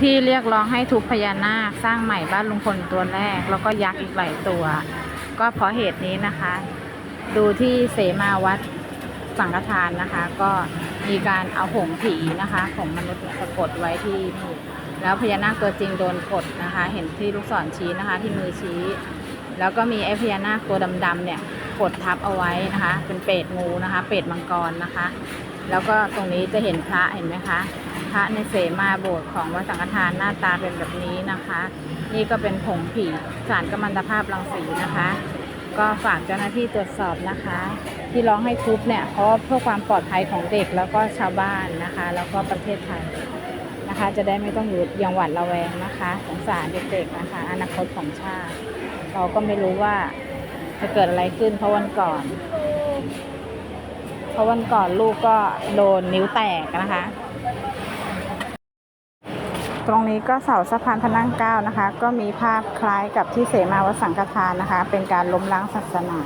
ที่เรียกร้องให้ทุบพญานาคสร้างใหม่บ้านลุงพลตัวแรก แล้วก็ยักษ์อีกหลายตัว ก็เพราะเหตุนี้นะคะ ดูที่เสมาวัดสังฆทานนะคะ ก็มีการเอาผงผีนะคะผงมนุษย์สะกดไว้ที่มือแล้วพญานาคตัวจริงโดนกดนะคะ เห็นที่ลูกศรชี้นะคะ ที่มือชี้ แล้วก็มีไอ้พญานาคตัวดำๆเนี่ยกดทับเอาไว้นะคะ เป็นเปรตงูนะคะ เปรตมังกรนะคะ แล้วก็ตรงนี้จะเห็นพระเห็นไหมคะ พระในเสมาโบสถ์ของวัดสังฆทานหน้าตาเป็นแบบนี้นะคะ นี่ก็เป็นผงผีสารกัมมันตภาพรังสีนะคะ ก็ฝากเจ้าหน้าที่ตรวจสอบนะคะ ที่ร้องให้ทุบเนี่ยเพราะเพื่อความปลอดภัยของเด็กแล้วก็ชาวบ้านนะคะ แล้วก็ประเทศไทยนะคะ จะได้ไม่ต้องอยู่ยังหวัดระแวงนะคะสงสารเด็กๆนะคะอนาคตของชาติ เราก็ไม่รู้ว่าจะเกิดอะไรขึ้นเพราะวันก่อน ราะวันก่อนลูกก็โดนนิ้วแตกนะคะ ตรงนี้ก็เสาสะพานพระนั่งเก้านะคะ ก็มีภาพคล้ายกับที่เสมาวสังฆทานนะคะ เป็นการล้มล้างศาสนา